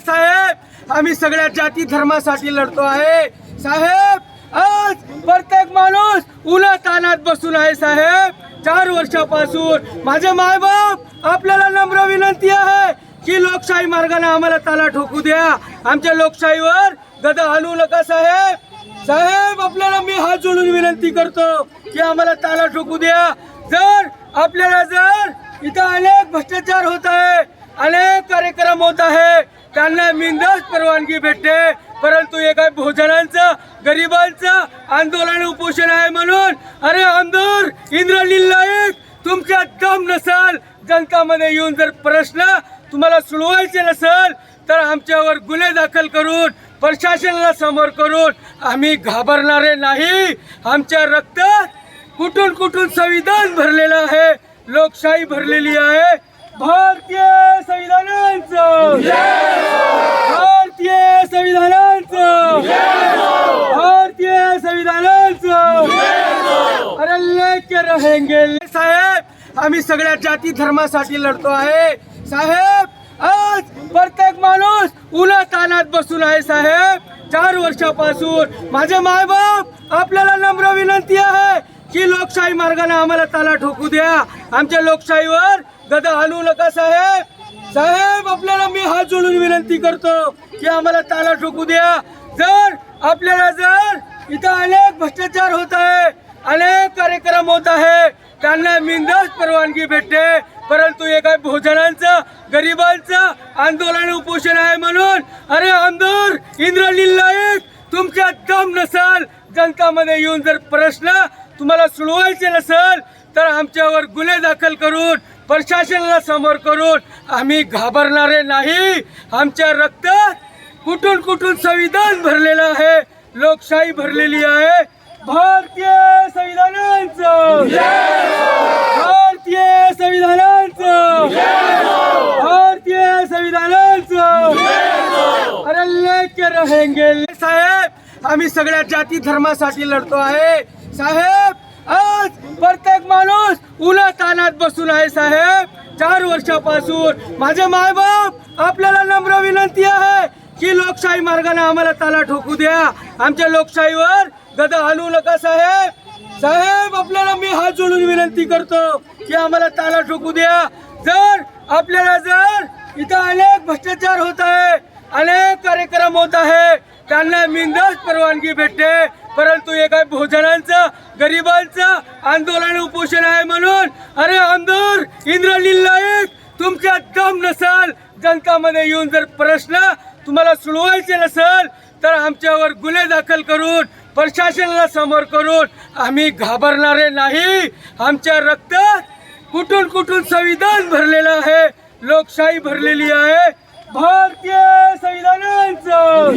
साहेब. आम्ही सगळ्या जाती धर्मासाठी लढतो आहे. साहेब आज प्रत्येक माणूस उन्हा तानात बसून आहे साहेब. चार वर्षापासून माझे मायबाप आपल्याला नम्र विनंती आहे की लोकशाही मार्गाने आम्हाला ताला ठोकू द्या. आमच्या लोकशाहीवर गदा हलवू नका साहेब. साहेब आपल्याला मी हात जोडून विनंती करतो की आम्हाला ताला ठोकू द्या. जर आपल्याला जर इथं अनेक भ्रष्टाचार होत आहे अनेक कार्यक्रम होत आहे त्यांना मिंदास परवानगी भेटते. परंतु हे काय भोजनांचं गरिबांचं आंदोलन उपोषण आहे म्हणून? अरे आमदार इंद्रलील तुमच्या दम नसाल. जनतामध्ये येऊन जर प्रश्न तुम्हाला सोडवायचे नसेल तर आमच्यावर गुन्हे दाखल करून प्रशासनाला समोर करून आम्ही घाबरणारे नाही. आमच्या रक्तात कुठून कुठून संविधान भरलेलं आहे लोकशाही भरलेली आहे. भारतीय संविधानांचं भारतीय संविधानांचं भारतीय संविधानांचं अरे रहेंगे। साहेब आम्ही सगळ्या जाती धर्मासाठी लढतो आहे. साहेब आज प्रत्येक माणूस उन्हा तानात बसून आहे साहेब. चार वर्षापासून माझे मायबाप आपल्याला नम्र विनंती आहे की लोकशाही मार्गाने आम्हाला ताला ठोकू द्या. आमच्या लोकशाहीवर गदा हलवू नका साहेब. साहेब आपल्याला मी हात जोडून विनंती करतो की आम्हाला ताला ठोकू द्या. जर आपल्याला जर इथं अनेक भ्रष्टाचार होत आहे अनेक कार्यक्रम होत आहे. त्यांना मिंदास परवानगी भेटते. परंतु हे काय भोजनांचं गरिबांचं आंदोलन उपोषण आहे म्हणून. अरे आमदार इंद्रलील तुमच्या दम नसाल. जनतामध्ये येऊन जर प्रश्न तुम्हाला सोडवायचे नसेल तर आमच्यावर गुन्हे दाखल करून प्रशासनाला समोर करून आम्ही घाबरणारे नाही. आमच्या रक्तात कुठून कुठून संविधान भरलेलं आहे लोकशाही भरलेली आहे. भारतीय संविधानांचं. भारतीय संविधानांचं. भारतीय संविधानांचं. अरे लेके रहेंगे. साहेब आम्ही सगळ्या जाती धर्मासाठी लढतो आहे. साहेब आज प्रत्येक माणूस उन्हा तानात बसून आहे साहेब. चार वर्षापासून माझे मायबाप आपल्याला नम्र विनंती आहे की लोकशाही मार्गाने आम्हाला ताला ठोकू द्या. आमच्या लोकशाहीवर गदा हलवू नका साहेब. साहेब आपल्याला मी हात जोडून विनंती करतो की आम्हाला ताला ठोकू द्या. जर आपल्याला जर इथं अनेक भ्रष्टाचार होत आहे अनेक कार्यक्रम होत आहे त्यांना मिंदास परवानगी भेटते. परंतु हे काय भोजनांचं गरिबांचं आंदोलन उपोषण आहे म्हणून अरे आमदार इंद्रलील तुमच्या दम नसाल. जनतामध्ये येऊन जर प्रश्न तुम्हाला सोडवायचे नसेल तर आमच्यावर गुन्हे दाखल करून प्रशासनाला समोर करून आम्ही घाबरणारे नाही. आमच्या रक्तात कुठून कुठून संविधान भरलेलं आहे? लोकशाही भरलेली आहे. भारतीय संविधानांचं.